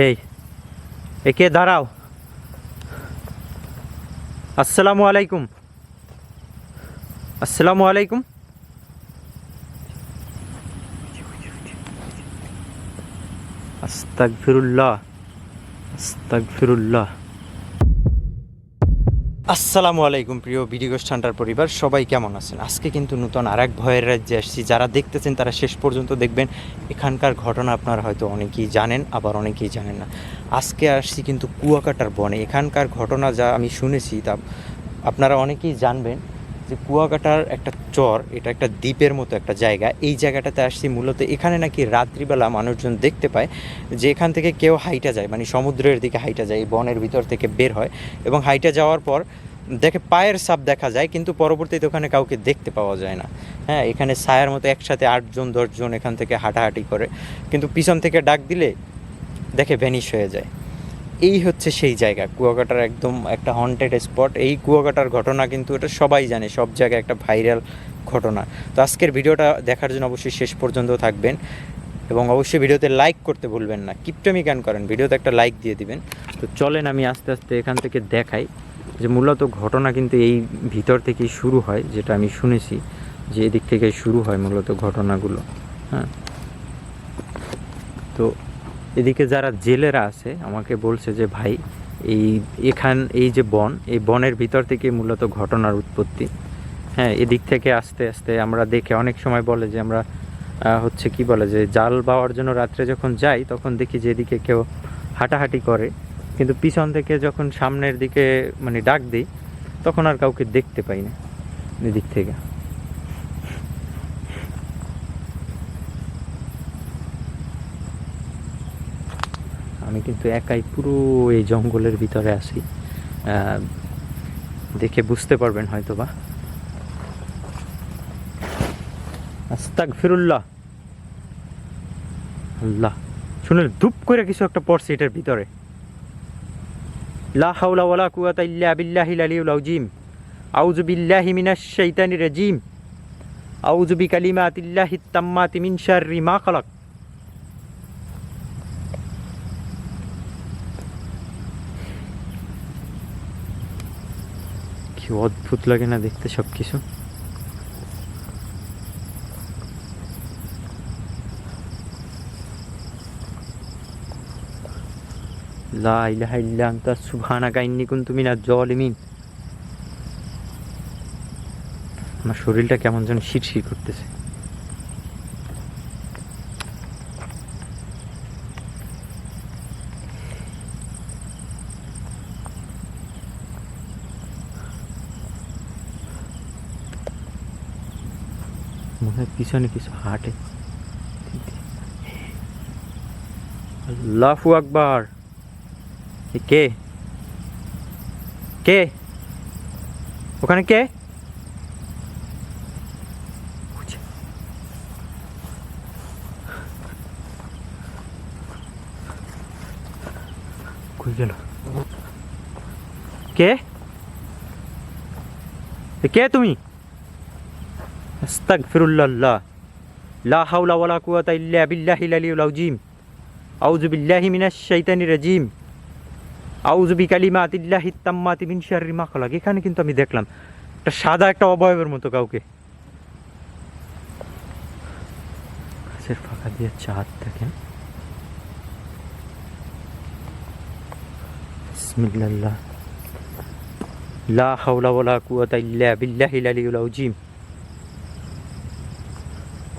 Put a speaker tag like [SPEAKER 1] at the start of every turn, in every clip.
[SPEAKER 1] এই একে দাঁড়াও। আসসালামু আলাইকুম। আসসালামু আলাইকুম। আস্তাগফিরুল্লাহ আস্তাগফিরুল্লাহ। আসসালামু আলাইকুম, প্রিয় ভিডিও স্টান্ডার পরিবার। সবাই কেমন আছেন? আজকে কিন্তু নতুন আর এক ভয়ের রাজ্যে আসছি। যারা দেখতেছেন, তারা শেষ পর্যন্ত দেখবেন। এখানকার ঘটনা আপনারা হয়তো অনেকেই জানেন, আবার অনেকেই জানেন না। আজকে আসছি কিন্তু কুয়াকাটার বনে। এখানকার ঘটনা যা আমি শুনেছি, তা আপনারা অনেকেই জানবেন। যে কুয়াকাটার একটা চর, এটা একটা দ্বীপের মতো একটা জায়গা, এই জায়গাটাতে আসছি মূলত এখানে নাকি রাত্রিবেলা মানুষজন দেখতে পায় যে এখান থেকে কেউ হাইটা যায় মানে সমুদ্রের দিকে হাইটা যায় বনের ভিতর থেকে বের হয় এবং হাইটা যাওয়ার পর দেখে পায়ের সাপ দেখা যায়, কিন্তু পরবর্তীতে ওখানে কাউকে দেখতে পাওয়া যায় না। হ্যাঁ এখানে ছায়ার মতো একসাথে আটজন, দশজন এখান থেকে হাঁটাহাঁটি করে, কিন্তু পিছন থেকে ডাক দিলে দেখে ভ্যানিশ হয়ে যায়। এই হচ্ছে সেই জায়গা। কুয়াকাটার একদম একটা হন্টেড স্পট এই কুয়াকাটার ঘটনা কিন্তু এটা সবাই জানে, সব জায়গায় একটা ভাইরাল ঘটনা। তো আজকের ভিডিওটা দেখার জন্য অবশ্যই শেষ পর্যন্ত থাকবেন এবং অবশ্যই ভিডিওতে লাইক করতে ভুলবেন না। কিপটামি গান করেন? ভিডিওতে একটা লাইক দিয়ে দিবেন। তো চলেন আমি আস্তে আস্তে এখান থেকে দেখাই যে মূলত ঘটনা কিন্তু এই ভিতর থেকেই শুরু হয়, যেটা আমি শুনেছি যে এদিক থেকে শুরু হয় মূলত ঘটনাগুলো। হ্যাঁ। তো এদিকে যারা জেলেরা আছে, আমাকে বলছে যে, ভাই, এই এখান, এই যে বন, এই বনের ভিতর থেকে মূলত ঘটনার উৎপত্তি। হ্যাঁ এদিক থেকে আস্তে আস্তে আমরা দেখে অনেক সময় বলে যে আমরা হচ্ছে কি বলে যে, জাল বাওয়ার জন্য রাত্রে যখন যাই, তখন দেখি যে এদিকে কেউ হাঁটাহাঁটি করে। কিন্তু পিছন থেকে যখন সামনের দিকে মানে ডাক দিই, তখন আর কাউকে দেখতে পাই না এদিক থেকে। আমি কিন্তু একাই পুরো এই জঙ্গলের ভিতরে আছি। দেখে বুঝতে পারবেন হয়তো বা আস্তাক ফিরুল্লাহ আল্লাহ শুনে ধূপ করে কিছু একটা পড়ছে এটার ভিতরে। লা হাওলা ওয়ালা কুয়াতা ইল্লা বিল্লাহিল আলিয়ুল আউজিম আউযু বিল্লাহি মিনাশ শাইতানির রাজিম। আউযু বিকালিমাতিল্লাহিত তাম্মাতি মিন শাররি মা খালাক কি অদ্ভুত লাগে না দেখতে সব কিছু লা আমার শরীরটা কেমন যেন শিরশির করতেছে। মনে হয় পিছনে কিছু হাঁটে আল্লাহু আকবার এ কে কে ওখানে কে বুঝে। কই গেল কে এ কে তুমি আস্তাগফিরুল্লাহ লা হাওলা ওয়ালা কুওয়াতা ইল্লা বিল্লাহিল আলিয়্যিল আযীম আউযু বিল্লাহি মিনাশ শাইতানির রাজীম আউযু বিকালিমাতিল্লাহিত তাম্মাতি মিন শাররি মা খালাক এখানে কিন্তু আমি দেখলাম একটা সাদা একটা অবয়বের মতো কাউকে। গাছের ফাঁকা দিয়ে চাঁদ দেখেন। বিসমিল্লাহ। লা হাওলা ওয়ালা কুওয়াতা ইল্লা বিল্লাহিল আলিয়্যিল আযীম।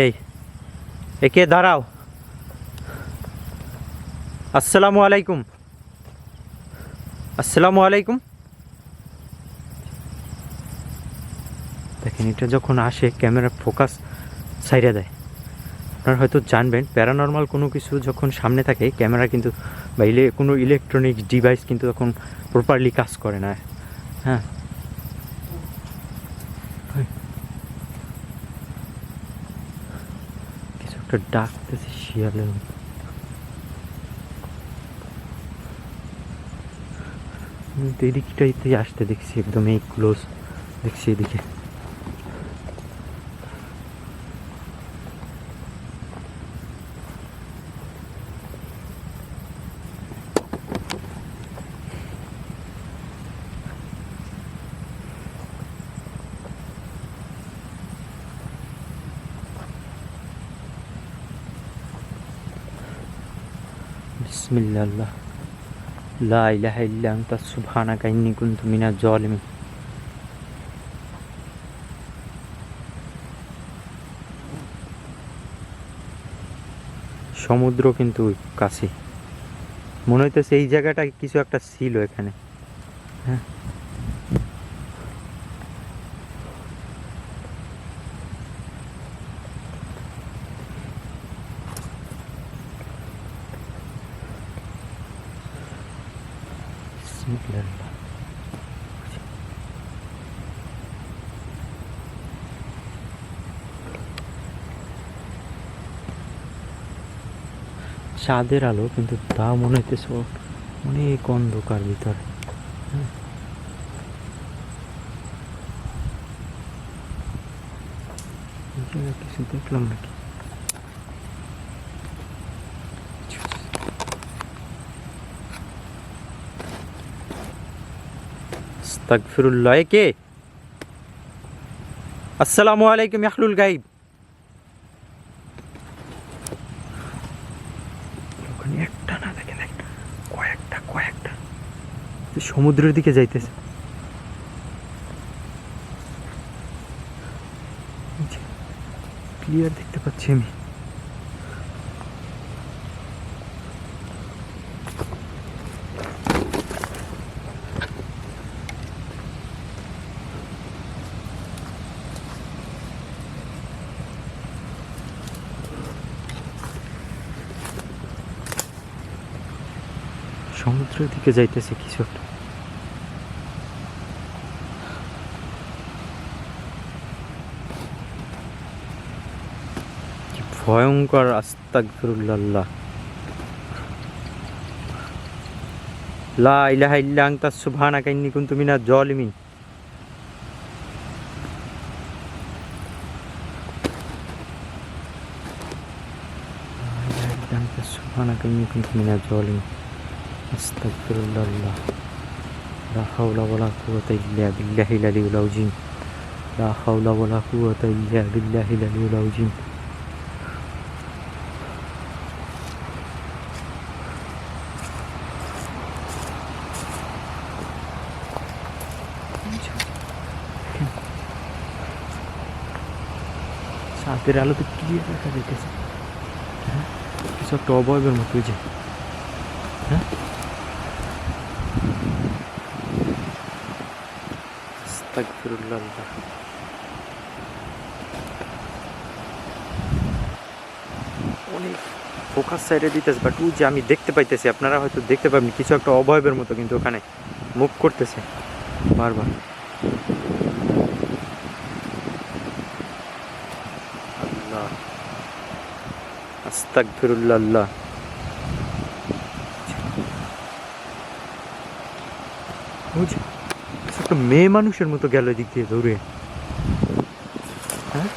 [SPEAKER 1] এই, একে দাঁড়াও। আসসালামু আলাইকুম। আসসালামু আলাইকুম। দেখেন, এটা যখন আসে, ক্যামেরা ফোকাস সাইডে দেয়। আপনারা হয়তো জানবেন, প্যারানর্মাল কোনো কিছু যখন সামনে থাকে, ক্যামেরা কিন্তু বা ইলে, কোনো ইলেকট্রনিক ডিভাইস কিন্তু তখন প্রপারলি কাজ করে না। হ্যাঁ ওই। কিছু একটা ডাকতেছে শিয়ালের মতো। আমি তো এদিকটাইতে আসতে দেখছি একদম এই ক্লোজ দেখছি এদিকে জালিমিন। সমুদ্র কিন্তু কাছে। মনে হইতেছে এই জায়গাটা কিছু একটা ছিল এখানে। হ্যাঁ? চাঁদের আলো, কিন্তু তা মনে হইতেছে অনেক অন্ধকার ভিতরে। হ্যাঁ। এই জায়গায় কিছু দেখলাম নাকি? আস্তাগফিরুল্লাহ, এ কে? আসসালামু আলাইকুম, ইয়াহলুল গাইব ওখানে একটা না দেখেন একটা কয়েকটা কয়েকটা যে সমুদ্রের দিকে যাইতেছে। ক্লিয়ার দেখতে পাচ্ছি আমি। সমুদ্রের দিকে যাইতেছে কিছু একটা। কি ভয়ঙ্কর আস্তাগফিরুল্লাহ। লা ইলাহা ইল্লা আনতা, সুবহানাকা ইন্নী কুনতু মিনাজ জালিমিন। লা ইলাহা ইল্লা আনতা, সুবহানাকা ইন্নী কুনতু মিনাজ জালিমিন। আস্তাগফিরুল্লাহ। লা হাওলা ওয়ালা কুওয়াতা ইল্লা বিল্লাহিল আলিয়্যিল আযীম লা হাওলা ওয়ালা কুওয়াতা ইল্লা বিল্লাহিল আলিয়্যিল আলোতে ক্লিয়ার দেখা যাইতেছে। হ্যাঁ? কিছু একটা অবয়বের মতো যে হ্যাঁ? অনেক ফোকাস সাইডে দিতেছে বাট ওই যে আমি দেখতে পাইতেছি, আপনারা হয়তো দেখতে পাবেন, কিছু একটা অবয়বের মতো কিন্তু ওখানে মুভ করতেছে। বারবার আল্লাহ আস্তাগফিরুল্লাহ। ওই যে একটা মেয়ে মানুষের মতো গেল এদিক দিয়ে দৌড়ে। হ্যাঁ?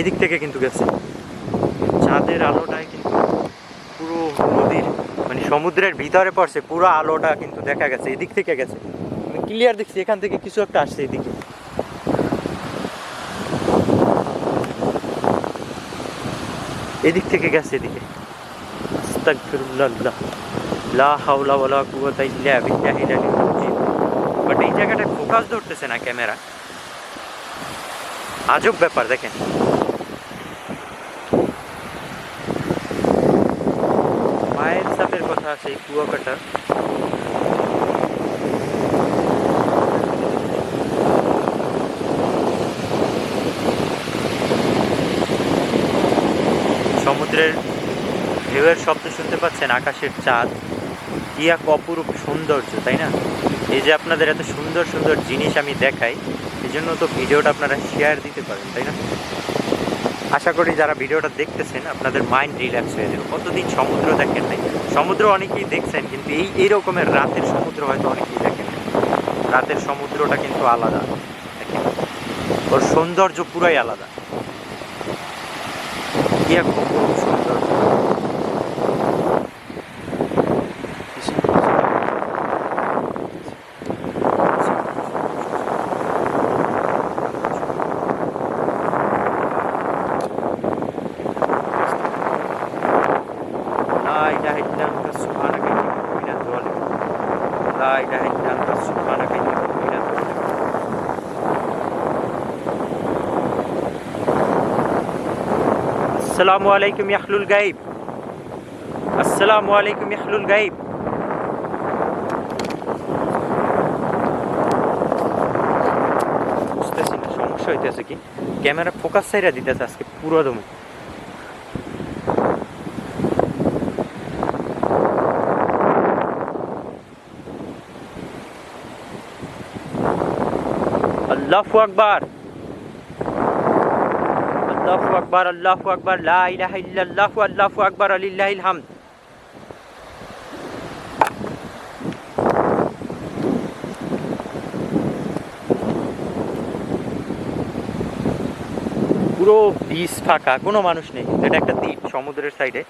[SPEAKER 1] এদিক থেকে কিন্তু গেছে। চাঁদের আলোটায় কিন্তু পুরো নদীর মানে সমুদ্রের ভিতরে পড়ছে, পুরো আলোটা কিন্তু দেখা গেছে, এদিক থেকে গেছে। ক্লিয়ার দেখছি, এখান থেকে কিছু একটা আসছে এদিকে। এদিক থেকে গেছে এদিকে। আস্তাগফিরুল্লাহ। লা হাওলা ওয়ালা কুওয়াতা ইল্লা বিল্লাহিল আলিয়্যিল আযীম বাট এই জায়গাটায় ফোকাস ধরতেছে না ক্যামেরা। আজব ব্যাপার, দেখেন। মায়ের সাথের কথা আছে এই কুয়াকাটা। ঢেউয়ের শব্দ শুনতে পাচ্ছেন, আকাশের চাঁদ। কি এক অপরূপ সৌন্দর্য, তাই না? এই যে আপনাদের এত সুন্দর সুন্দর জিনিস আমি দেখাই, এই জন্য তো ভিডিওটা আপনারা শেয়ার দিতে পারেন, তাই না? আশা করি যারা ভিডিওটা দেখতেছেন, আপনাদের মাইন্ড রিল্যাক্স হয়ে যাবে। কতদিন সমুদ্র দেখেন নাই? সমুদ্র অনেকেই দেখছেন, কিন্তু এই এই রকমের রাতের সমুদ্র হয়তো অনেকেই দেখেন। রাতের সমুদ্রটা কিন্তু আলাদা ওর সৌন্দর্য পুরাই আলাদা। কি এক السلام عليكم يا أهل الغيب السلام عليكم يا أهل الغيب বুঝতেছি না সমস্যা হইতেছে কি ক্যামেরা ফোকাস সাইরা দিতেছে আজকে পুরো দমে আল্লাহু আকবার আল্লাহু আকবার আল্লাহু আকবার লা ইলাহা ইল্লাল্লাহু আল্লাহু আকবার আলিল্লাহিল হামদ পুরো বিচ ফাঁকা, কোনো মানুষ নেই। এটা একটা দ্বীপ, সমুদ্রের সাইডে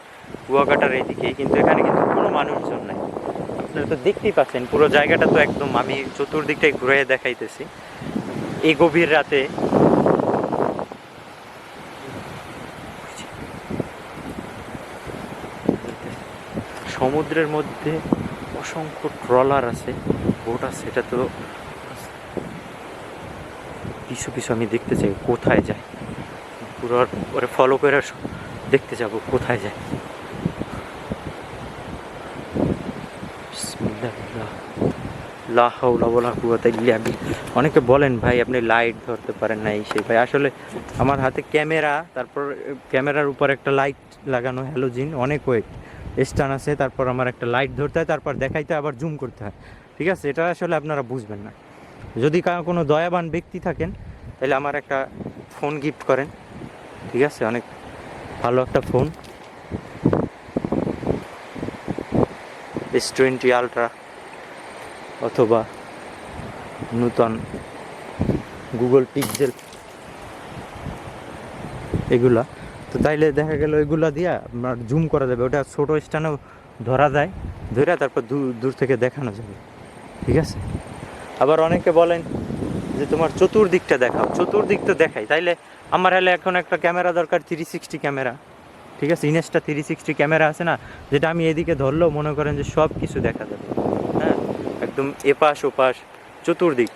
[SPEAKER 1] কুয়াকাটার এইদিকে কিন্তু এখানে কিন্তু কোনো মানুষজন নাই। আপনারা তো দেখতেই পাচ্ছেন, পুরো জায়গাটা তো একদম আমি চতুর্দিকটাই ঘুরে দেখাইতেছি। এই গভীর রাতে সমুদ্রের মধ্যে অসংখ্য ট্রলার আছে, বোট আছে, এটা তো পিছু পিছু আমি দেখতে চাই, কোথায় যায়? পুরো ওরে ফলো করে দেখতে যাব, কোথায় যায়? অনেকে বলেন, ভাই, আপনি লাইট ধরতে পারেন না এই সেই। ভাই, আসলে আমার হাতে ক্যামেরা, তারপর ক্যামেরার উপর একটা লাইট লাগানো হ্যালোজিন, অনেক ওয়েট স্টান আছে, তারপর আমার একটা লাইট ধরতে হয়, তারপর দেখাইতে আবার জুম করতে হয়। ঠিক আছে? এটা আসলে আপনারা বুঝবেন না। যদি কোনো দয়াবান ব্যক্তি থাকেন, তাহলে আমার একটা ফোন গিফট করেন। ঠিক আছে? অনেক ভালো একটা ফোন এস টোয়েন্টি আলট্রা অথবা নূতন গুগল পিক্সেল এগুলা। তো তাইলে দেখা গেল এগুলা দিয়া আপনার জুম করা যাবে। ওটা ছোটো স্ট্যান্ডও ধরা যায় ধরে তারপর দূর দূর থেকে দেখানো যাবে। ঠিক আছে? আবার অনেকে বলেন যে তোমার চতুর্দিকটা দেখাও। চতুর্দিক তো দেখাই। তাইলে আমার হলে এখন একটা ক্যামেরা দরকার থ্রি সিক্সটি ক্যামেরা। ঠিক আছে? ইনেসটা থ্রি সিক্সটি ক্যামেরা আছে না? যেটা আমি এদিকে ধরলেও মনে করেন যে সব কিছু দেখা যাবে। হ্যাঁ? একদম এপাশ ওপাশ চতুর্দিক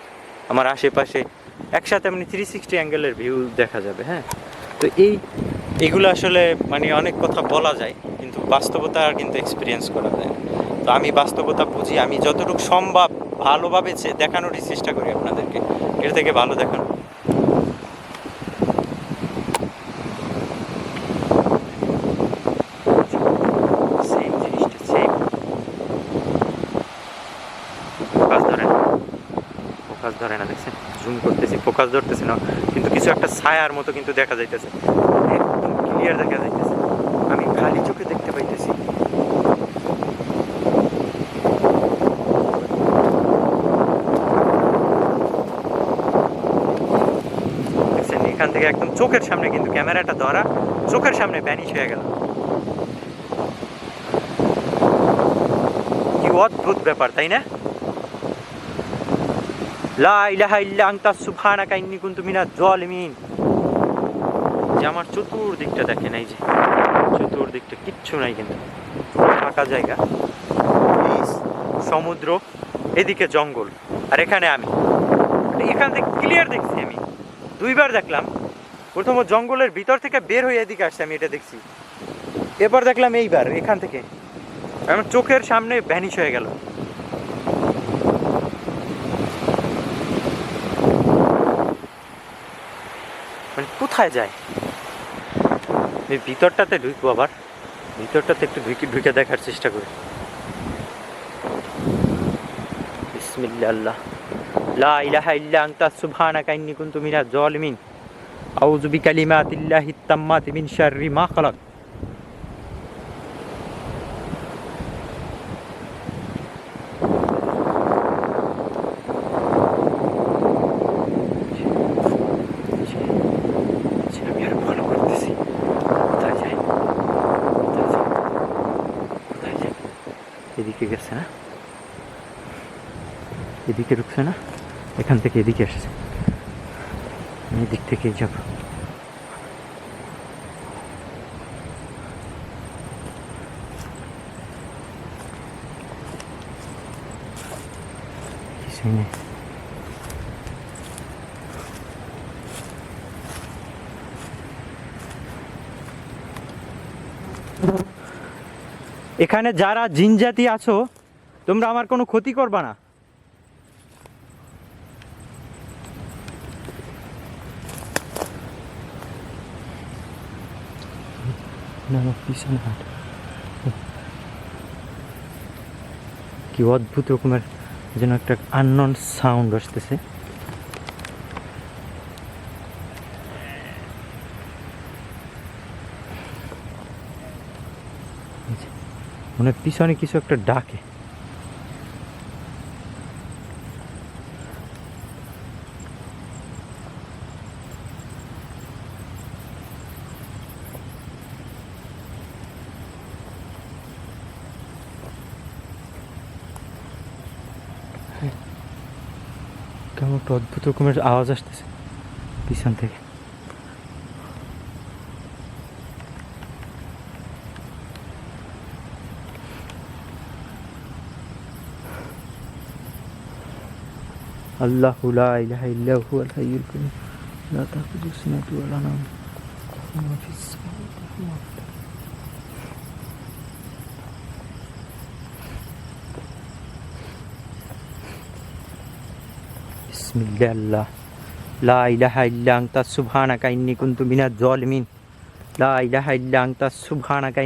[SPEAKER 1] আমার আশেপাশে। একসাথে আপনি থ্রি সিক্সটি অ্যাঙ্গেলের ভিউ দেখা যাবে। হ্যাঁ? তো এই এগুলো আসলে মানে অনেক কথা বলা যায়, কিন্তু বাস্তবতা কিন্তু এক্সপিরিয়েন্স করা যায়। তো আমি বাস্তবতা বুঝি, আমি যতটুকু সম্ভব ভালোভাবে দেখানোরই চেষ্টা করি আপনাদেরকে। এর থেকে ভালো দেখানো। ফোকাস ধরে না, দেখছেন? জুম করতেছি ফোকাস ধরতেছি না। কিন্তু কিছু একটা ছায়ার মতো কিন্তু দেখা যাইতেছে। ক্লিয়ার দেখা যাইতেছে আমি খালি চোখে দেখতে পাইতেছি। এখান থেকে একদম চোখের সামনে কিন্তু ক্যামেরাটা ধরা, চোখের সামনে ব্যানিশ হয়ে গেল। কি অদ্ভুত ব্যাপার, তাই না? লা ইলাহা ইল্লা আনতা সুবহানাকা কুনতু মিনাজ জালিমিন। যে আমার চতুর্দিকটা দেখেন এই যে। চতুর্দিকটা কিচ্ছু নাই কিন্তু। ফাঁকা জায়গা। সমুদ্র, এদিকে জঙ্গল। আর এখানে আমি। এখান থেকে ক্লিয়ার দেখছি আমি। দুইবার দেখলাম। প্রথম জঙ্গলের ভিতর থেকে বের হয়ে এদিকে আসছে, আমি এটা দেখছি। এবার দেখলাম এইবার, এখান থেকে। আমার চোখের সামনে ভ্যানিশ হয়ে গেল। মানে কোথায় যায়? এই ভিতরটাতে ঢুকবো আবার। ভিতরটাতে একটু ঢুকে ঢুকে দেখার চেষ্টা করি। জলমিন আল্লাহ লা ইলাহা ইল্লা আনতা, সুবহানাকা মা খালাক আমি আর ফলো করতেছি কোথায় যাই কোথায় যাই কোথায় যাই এদিকে গেছে না? এদিকে ঢুকছে না? এখান থেকে এদিকে আসছে। এদিক থেকেই যাব। কিছুই নেই এখানে যারা জিনজাতি আছো, তোমরা আমার কোনো ক্ষতি করবা না। কি অদ্ভুত রকমের যেন একটা আননন সাউন্ড আসতেছে। মনে হয় পিছনে কিছু একটা ডাকে। কেমন একটা অদ্ভুত রকমের আওয়াজ আসতেছে পিছন থেকে। আল্লাহ লা ইলাহা ইল্লা হুয়াল হাইয়ুল কাইয়ুম লা তাখুযুহু সিনাতুন ওয়া লা নাওম মা ফিস সামাওয়াতি ওয়া মা ফিল আরদ। বিসমিল্লাহ আল্লাহ লা ইলাহা ইল্লা আনতা সুবহানাকা ইন্নী কুনতু মিনাজ জালিমিন লা ইলাহা ইল্লা আনতা সুবহানাকা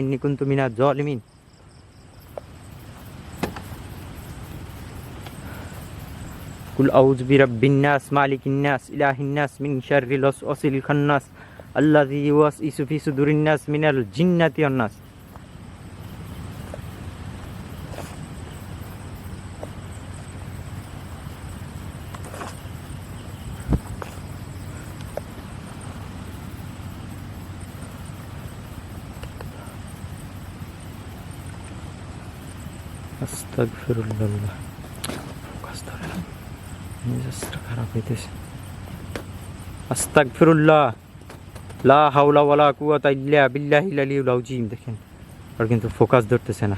[SPEAKER 1] ইন্নী কুনতু মিনাজ জালিমিন কুল আউযু বিরাব্বিন নাস মালিকিন নাস ইলাহিন নাস মিন শাররিল ওয়াসওয়াসিল খান্নাস আল্লাযী ইউওয়াসইসু ফি সুদুরিন নাস মিনাল জিন্নাতি ওয়ান নাস আস্তাগফিরুল্লাহ ফোকাস ধরে না মেজাজটা খারাপ হইতেছে। আস্তাগফিরুল্লাহ, লা হাওলা ওয়ালা কুওয়াতা ইল্লা বিল্লাহিল আলিয়্যিল আযীম। দেখেন আর কিন্তু ফোকাস ধরতেছে না।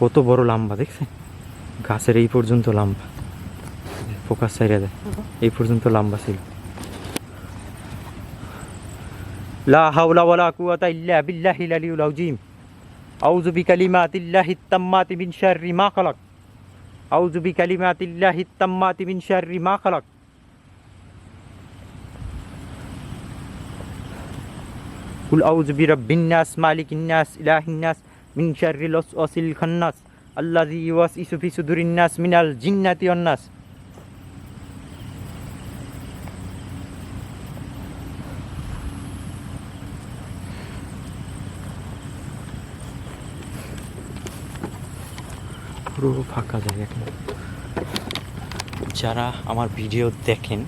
[SPEAKER 1] কত বড় লম্বা, দেখছেন? গাছের এই পর্যন্ত লম্বা। ফোকাস ছাইরা দেয়। এই পর্যন্ত লম্বা ছিল। লা হাওলা ওয়ালা কুওয়াতা ইল্লা বিল্লাহিল আলিয়্যিল আযীম। আউযু বিকালিমাতিল্লাহিত তাম্মাতি মিন শাররি মা খালাক। আউযু বিকালিমাতিল্লাহিত তাম্মাতি মিন শাররি মা খালাক কুল আউযু বিরাব্বিন নাস মালিকিন নাস ইলাহিন নাস মিন শাররিল ওয়াসওয়াসিল খান্নাস আল্লাযী ইউওয়াসইসু ফি সুদুরিন নাস মিনাল জিন্নাতি ওয়ান নাস পুরো ফাঁকা জায়গা কিন্তু যারা আমার ভিডিও দেখেন,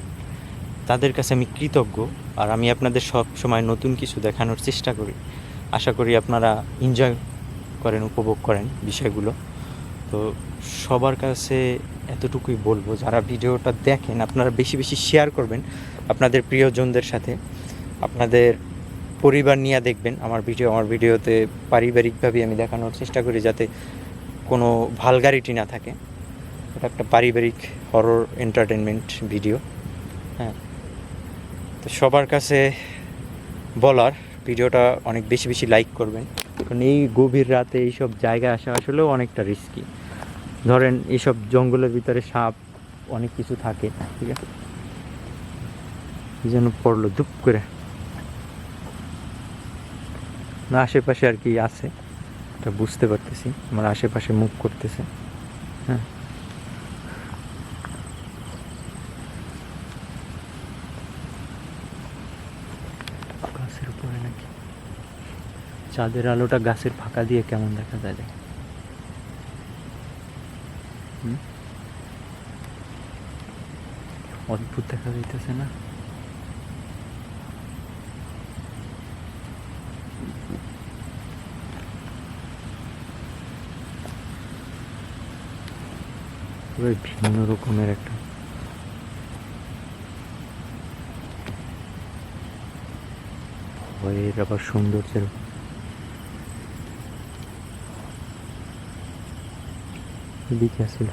[SPEAKER 1] তাদের কাছে আমি কৃতজ্ঞ আর আমি আপনাদের সব সময় নতুন কিছু দেখানোর চেষ্টা করি। আশা করি আপনারা এনজয় করেন, উপভোগ করেন বিষয়গুলো। তো সবার কাছে এতটুকুই বলব, যারা ভিডিওটা দেখেন, আপনারা বেশি বেশি শেয়ার করবেন আপনাদের প্রিয়জনদের সাথে। আপনাদের পরিবার নিয়ে দেখবেন আমার ভিডিও, আমার ভিডিওতে পারিবারিকভাবে আমি দেখানোর চেষ্টা করি যাতে কোনো ভালগারিটি না থাকে। এটা একটা পারিবারিক হরর এন্টারটেনমেন্ট ভিডিও হ্যাঁ। তো সবার কাছে বলার, ভিডিওটা অনেক বেশি বেশি লাইক করবেন। কারণ এই গভীর রাতে এইসব জায়গায় আসা আসলেও অনেকটা রিস্কি ধরেন এইসব জঙ্গলের ভিতরে সাপ, অনেক কিছু থাকে, ঠিক আছে? যেন পড়ল, ধুপ করে। না, আশেপাশে আর কি আছে। এটা বুঝতে পারতেছি, আমার আশেপাশে মুভ করতেছে। হ্যাঁ। গাছের উপরে নাকি? চাঁদের আলোটা গাছের ফাঁকা দিয়ে কেমন দেখা যায় দেখ। অদ্ভুত দেখা যাইতেছে না? ভিন্ন রকমের একটা। ভয়ের আবার সৌন্দর্যের দিকে আসিল।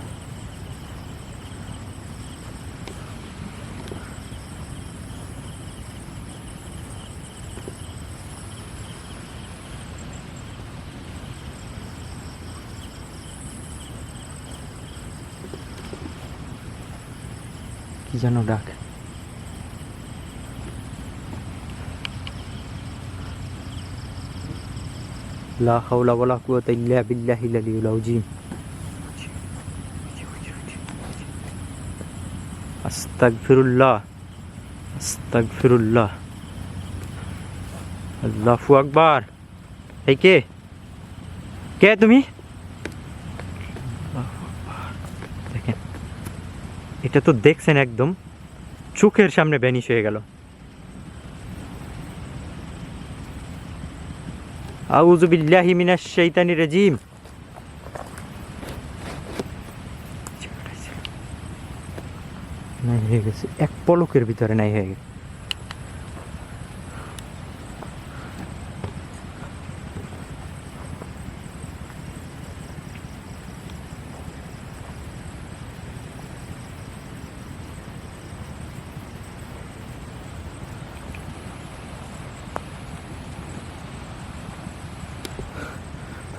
[SPEAKER 1] যেন ডাক লা হাওলা ওয়ালা কুওয়াতা ইল্লা বিল্লাহিল আলিয়্যিল আযীম আস্তাগফিরুল্লাহ আস্তাগফিরুল্লাহ আল্লাহু আকবার এই কে কে তুমি আল্লাহু আকবার। দেখেন এটা তো দেখছেন একদম। চোখের সামনে ব্যানিশ হয়ে গেল। আউজুবিল্লাহি শাইতানির রাজিম। নাই হয়ে গেছে। এক পলকের ভিতরে নাই হয়ে গেছে।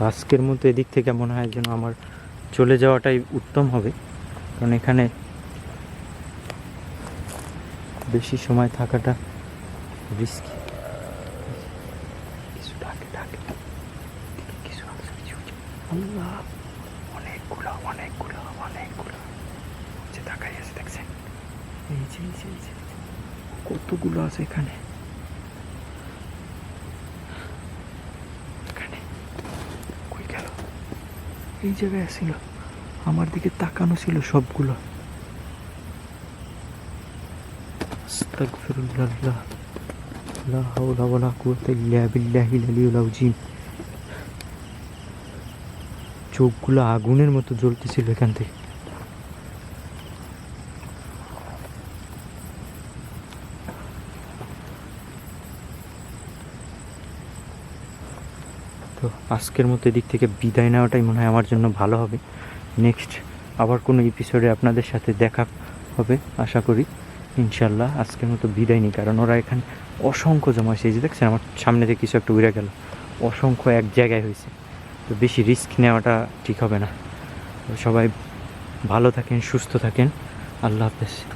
[SPEAKER 1] আজকের মতো এদিক থেকে মনে হয় যেন আমার চলে যাওয়াটাই উত্তম হবে। কারণ এখানে বেশি সময় থাকাটা রিস্কি কিছু তাকাই আছে, দেখছেন। কতগুলো আছে এখানে কই গেল এই জায়গায় ছিল আমার দিকে তাকানো ছিল সবগুলো। চোখগুলো আগুনের মতো জ্বলতেছিল এখান থেকে তো আজকের মতো এদিক থেকে বিদায় নেওয়াটাই মনে হয় আমার জন্য ভালো হবে। নেক্সট আবার কোনো এপিসোডে আপনাদের সাথে দেখা হবে, আশা করি। ইনশাল্লাহ আজকের মতো বিদায় নিই, কারণ ওরা এখানে অসংখ্য জমা হয়েছে। যে দেখছেন, আমার সামনে থেকে কিছু একটা উড়ে গেল। অসংখ্য এক জায়গায় হয়েছে। তো বেশি রিস্ক নেওয়াটা ঠিক হবে না। সবাই ভালো থাকেন, সুস্থ থাকেন। আল্লাহ হাফেজ।